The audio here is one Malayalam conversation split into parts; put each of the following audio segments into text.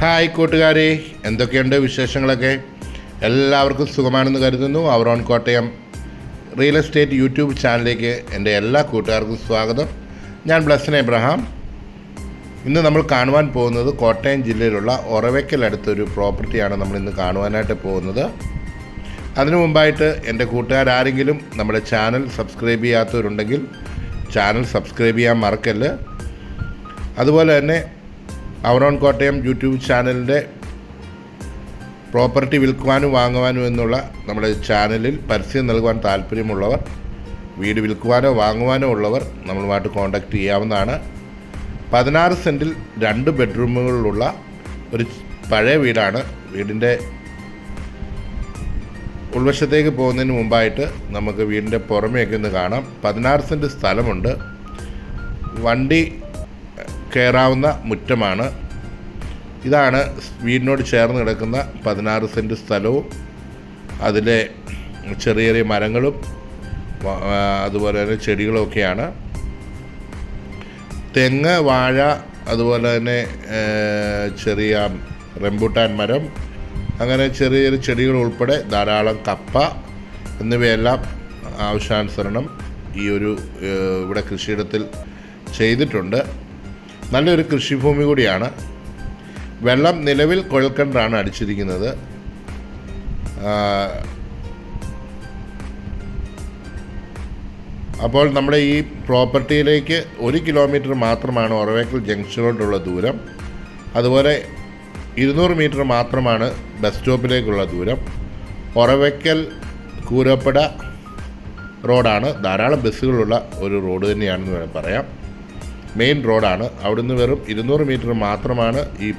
ഹായ് കൂട്ടുകാരെ എന്തൊക്കെയുണ്ട് വിശേഷങ്ങളൊക്കെ? എല്ലാവർക്കും സുഖമാണെന്ന് കരുതുന്നു. അവറോൺ കോട്ടയം റിയൽ എസ്റ്റേറ്റ് യൂട്യൂബ് ചാനലിലേക്ക് എന്റെ എല്ലാ കൂട്ടുകാർക്കും സ്വാഗതം. ഞാൻ ബ്ലസ്സൻ എബ്രഹാം. ഇന്ന് നമ്മൾ കാണുവാൻ പോകുന്നത് കോട്ടയം ജില്ലയിലുള്ള ഒറവയ്ക്കലടുത്തൊരു പ്രോപ്പർട്ടിയാണ് നമ്മൾ ഇന്ന് കാണുവാനായിട്ട് പോകുന്നത്. അതിനു മുമ്പായിട്ട് എന്റെ കൂട്ടുകാരാരെങ്കിലും നമ്മുടെ ചാനൽ സബ്സ്ക്രൈബ് ചെയ്യാത്തവരുണ്ടെങ്കിൽ ചാനൽ സബ്സ്ക്രൈബ് ചെയ്യാൻ മറക്കല്ല്. അതുപോലെ തന്നെ അവറോൺ കോട്ടയം യൂട്യൂബ് ചാനലിന്റെ പ്രോപ്പർട്ടി വിൽക്കുവാനും വാങ്ങുവാനും എന്നുള്ള നമ്മുടെ ചാനലിൽ പരസ്യം നൽകുവാൻ താല്പര്യമുള്ളവർ വീട് വിൽക്കുവാനോ വാങ്ങുവാനോ ഉള്ളവർ നമ്മളുമായിട്ട് കോൺടാക്റ്റ് ചെയ്യാവുന്നതാണ്. പതിനാറ് സെന്റിൽ രണ്ട് ബെഡ്റൂമുകളിലുള്ള ഒരു പഴയ വീടാണ്. വീടിന്റെ ഉൾവശത്തേക്ക് പോകുന്നതിന് മുമ്പായിട്ട് നമുക്ക് വീടിന്റെ പുറമെയൊക്കെ ഒന്ന് കാണാം. പതിനാറ് സെന്റ് സ്ഥലമുണ്ട്. വണ്ടി കയറാവുന്ന മുറ്റമാണ്. ഇതാണ് വീടിനോട് ചേർന്ന് കിടക്കുന്ന പതിനാറ് സെന്റ് സ്ഥലവും അതിലെ ചെറിയ ചെറിയ മരങ്ങളും അതുപോലെ തന്നെ ചെടികളൊക്കെയാണ്. തെങ്ങ് വാഴ അതുപോലെ തന്നെ ചെറിയ റംബൂട്ടാൻ മരം അങ്ങനെ ചെറിയ ചെറിയ ചെടികൾ ഉൾപ്പെടെ ധാരാളം കപ്പ എന്നിവയെല്ലാം ആവശ്യാനുസരണം ഈ ഒരു ഇവിടെ കൃഷിയിടത്തിൽ ചെയ്തിട്ടുണ്ട്. നല്ലൊരു കൃഷിഭൂമി കൂടിയാണ്. വെള്ളം നിലവിൽ കുഴൽക്കിണറാണ് അടിച്ചിരിക്കുന്നത്. അപ്പോൾ നമ്മുടെ ഈ പ്രോപ്പർട്ടിയിലേക്ക് ഒരു കിലോമീറ്റർ മാത്രമാണ് ഒറവേക്കൽ ജംഗ്ഷനിലോട്ടുള്ള ദൂരം. അതുപോലെ ഇരുന്നൂറ് മീറ്റർ മാത്രമാണ് ബസ് സ്റ്റോപ്പിലേക്കുള്ള ദൂരം. ഒറവയ്ക്കൽ കൂരപ്പട റോഡാണ്. ധാരാളം ബസ്സുകളുള്ള ഒരു റോഡ് തന്നെയാണെന്ന് വേണം പറയാം. മെയിൻ റോഡാണ്. അവിടുന്ന് വെറും ഇരുന്നൂറ് മീറ്റർ മാത്രമാണ് ഈ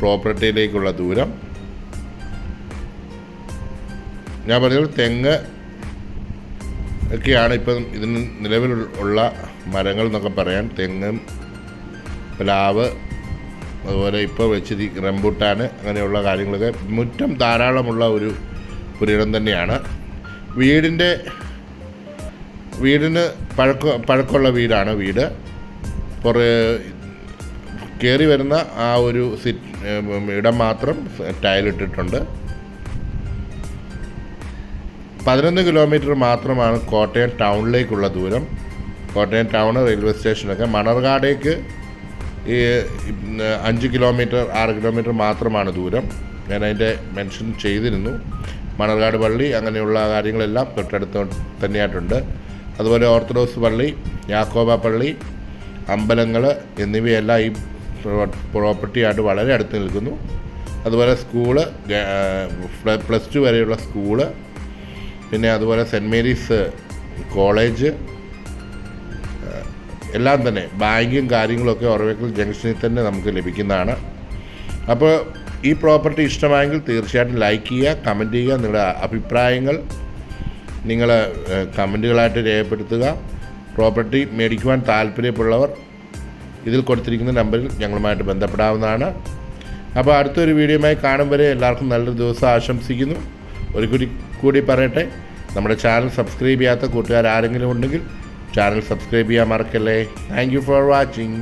പ്രോപ്പർട്ടിയിലേക്കുള്ള ദൂരം. ഞാൻ പറഞ്ഞത് തെങ്ങ് ഒക്കെയാണ് ഇപ്പം ഇതിന് നിലവിലുള്ള മരങ്ങൾ എന്നൊക്കെ പറയാൻ തെങ്ങും പ്ലാവ് അതുപോലെ ഇപ്പോൾ വെച്ചിരി റംബുട്ടാൻ അങ്ങനെയുള്ള കാര്യങ്ങളൊക്കെ മുറ്റം ധാരാളമുള്ള ഒരു പുരിടം തന്നെയാണ്. വീടിന്റെ വീടിന് പഴക്ക പഴക്കമുള്ള വീടാണ് വീട്. പുറ കയറി വരുന്ന ആ ഒരു സിറ്റ് ഇടം മാത്രം ടൈലിട്ടിട്ടുണ്ട് പതിനൊന്ന് കിലോമീറ്റർ മാത്രമാണ് കോട്ടയം ടൗണിലേക്കുള്ള ദൂരം. കോട്ടയം ടൗൺ റെയിൽവേ സ്റ്റേഷനൊക്കെ. മണർകാടേക്ക് ഈ അഞ്ച് കിലോമീറ്റർ ആറ് കിലോമീറ്റർ മാത്രമാണ് ദൂരം. ഞാൻ അതിന്റെ മെൻഷൻ ചെയ്തിരുന്നു. മണർകാട് പള്ളി അങ്ങനെയുള്ള കാര്യങ്ങളെല്ലാം തൊട്ടടുത്ത് തന്നെയായിട്ടുണ്ട്. അതുപോലെ ഓർത്തഡോക്സ് പള്ളി യാക്കോബ പള്ളി അമ്പലങ്ങൾ എന്നിവയെല്ലാം ഈ പ്രോപ്പർട്ടിയായിട്ട് വളരെ അടുത്ത് നിൽക്കുന്നു. അതുപോലെ സ്കൂൾ പ്ലസ് ടു വരെയുള്ള സ്കൂൾ പിന്നെ അതുപോലെ സെന്റ് മേരീസ് കോളേജ് എല്ലാം തന്നെ ബാങ്കും കാര്യങ്ങളൊക്കെ ഒറവേക്കൽ ജംഗ്ഷനിൽ തന്നെ നമുക്ക് ലഭിക്കുന്നതാണ്. അപ്പോൾ ഈ പ്രോപ്പർട്ടി ഇഷ്ടമായെങ്കിൽ തീർച്ചയായിട്ടും ലൈക്ക് ചെയ്യുക കമന്റ് ചെയ്യുക നിങ്ങളുടെ അഭിപ്രായങ്ങൾ നിങ്ങൾ കമന്റുകളായിട്ട് രേഖപ്പെടുത്തുക. പ്രോപ്പർട്ടി മേടിക്കുവാൻ താല്പര്യമുള്ളവർ ഇതിൽ കൊടുത്തിരിക്കുന്ന നമ്പറിൽ ഞങ്ങളുമായിട്ട് ബന്ധപ്പെടാവുന്നതാണ്. അപ്പോൾ അടുത്തൊരു വീഡിയോയുമായി കാണും വരെ എല്ലാവർക്കും നല്ലൊരു ദിവസം ആശംസിക്കുന്നു. ഒരു കൂടി കൂടി പറയട്ടെ നമ്മുടെ ചാനൽ സബ്സ്ക്രൈബ് ചെയ്യാത്ത കൂട്ടുകാർ ആരെങ്കിലും ഉണ്ടെങ്കിൽ ചാനൽ സബ്സ്ക്രൈബ് ചെയ്യാൻ മറക്കല്ലേ. Thank you for watching